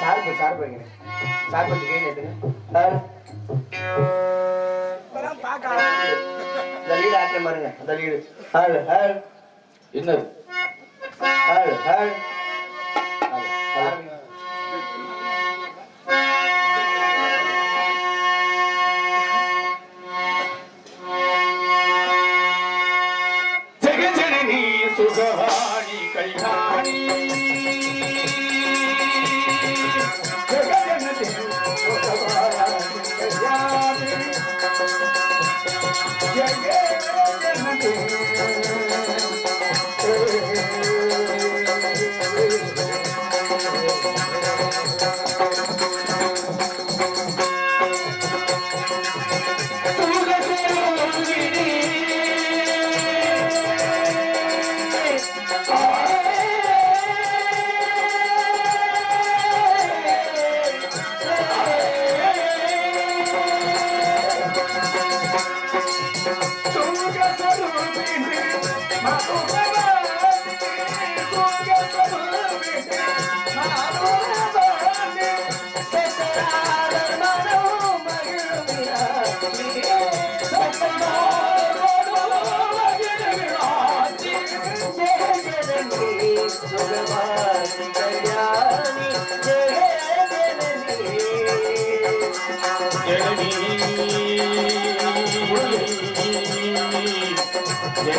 சார்பு சார்பு சார்பு பாருங்க இந்த வீடு. ஆள் ஆள். இன்னும் ஆள் ஆள். yeah, yeah.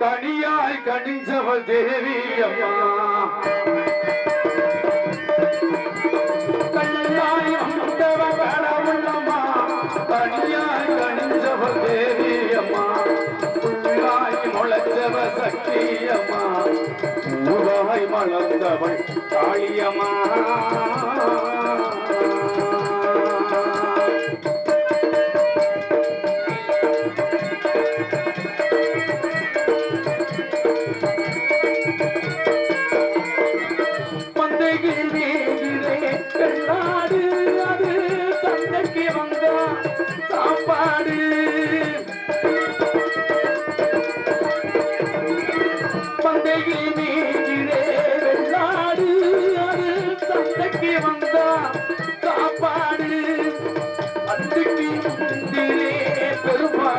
கனியாய் கனிஞ்சவள் தேவி அம்மா காளியம்மா முகமாய் மலர்ந்தவள் காளியம்மா.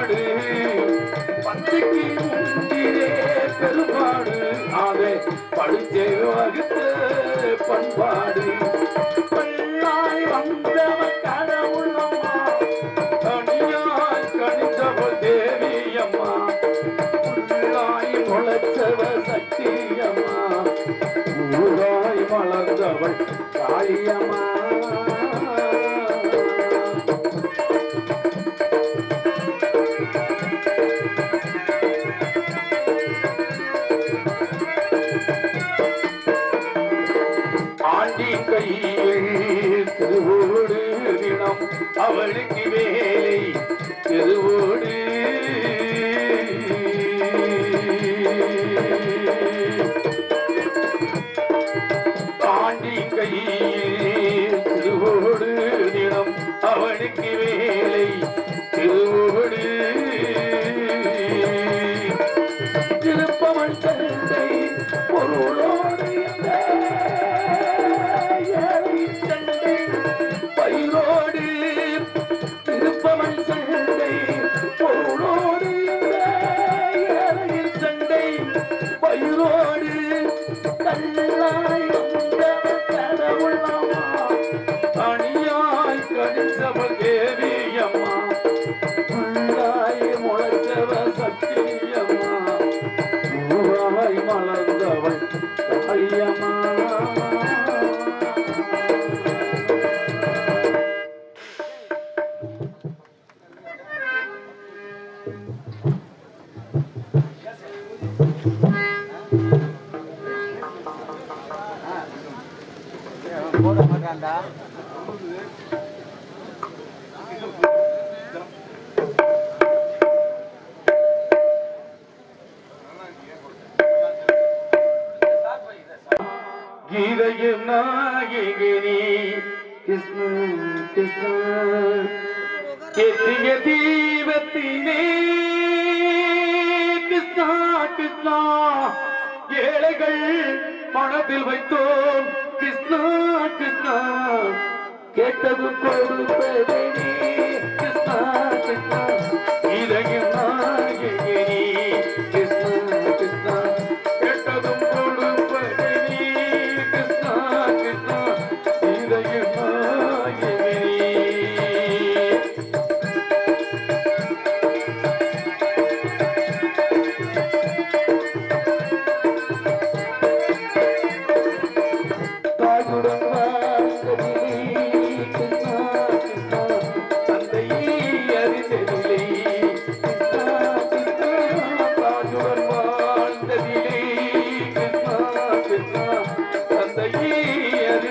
பெருமாடு பச்சைக்கு பெருமாடு நாவே படுச்சை வகுத்து அவளுக்கு வேலை. போட மாட்டான்டா கீதையும் நாயகிரி கிருஷ்ண கிருஷ்ண. எத்திய தீபத்தினே. கிருஷ்ணா கிருஷ்ணா. ஏழைகள் மனதில் வைத்தோம். కృష్ణ కృష్ణ கேட்டது கொடுப்பதே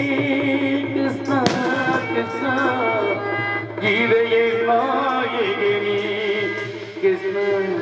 Kisna, Kisna, Kisna, Kisna, Kisna, Kisna, Kisna, Kisna, Kisna,